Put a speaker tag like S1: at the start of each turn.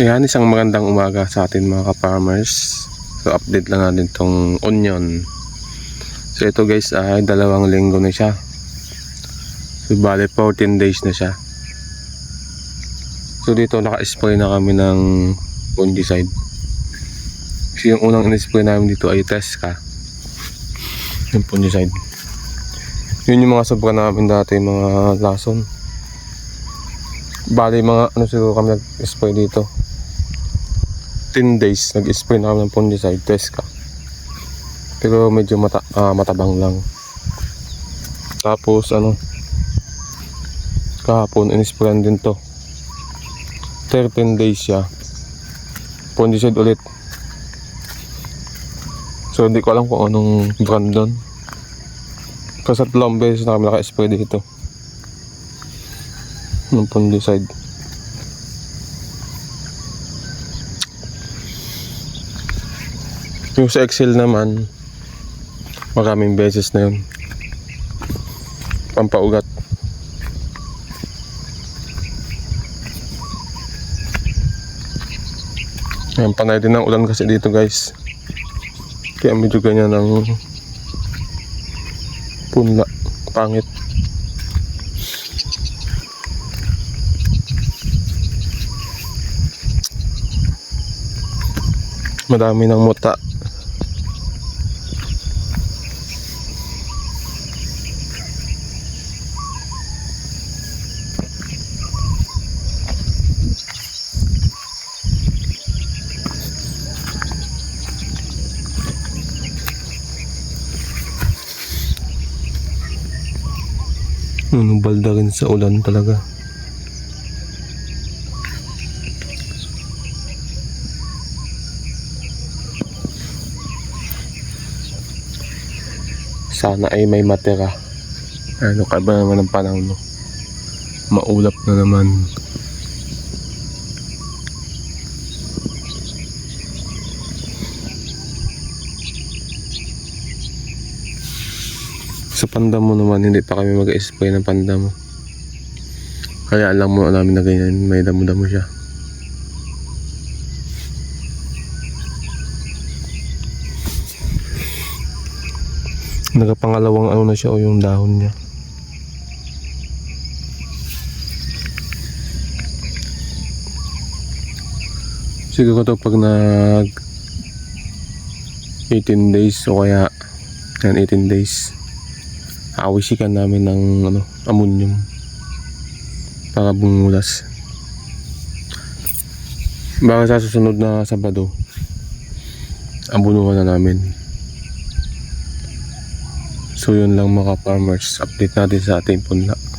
S1: Yan, isang magandang umaga sa atin mga ka-farmers. So, update lang natin tong onion. So, ito guys ay dalawang linggo na siya. So, bale 14 days na siya. So, dito naka-spray na kami ng fungicide. Kasi yung unang in-spray namin dito ay Tesca. Yung fungicide. Yun yung mga sobra namin dati, mga lason. Bali, mga ano siguro kami nag-spray dito. 10 days nag-spray na kami ng fungicide Tesca. Pero medyo mata, ah, matabang lang. Tapos ano kahapon in-sprayan din to. 13 days siya. Fungicide ulit. So hindi ko alam kung anong brand doon. Kasi tatlong beses na kami naka-spray dito. Ng fungicide. Yung sa Excel naman, maraming beses na yun. Pampaugat. Ayan, panay din ng ulan kasi dito guys. Kaya medyo ganyan ang punla. Pangit. Madami ng muta. Ano, balda rin sa ulan talaga. Sana ay may matira. Ano ka ba naman ang panahon no? Maulap na naman. Sa panda mo naman, hindi pa kami mag-spray ng panda mo. Kaya alam mo namin na ganyan, may damo-damo siya. Nagapangalawang ano na siya o yung dahon niya. Siguro to pag nag 18 days o kaya yan 18 days awisikan namin ng ano, ammonium para bumulas. Baka sa susunod na Sabado, abunuhan na namin. So yun lang mga farmers, update natin sa ating punla.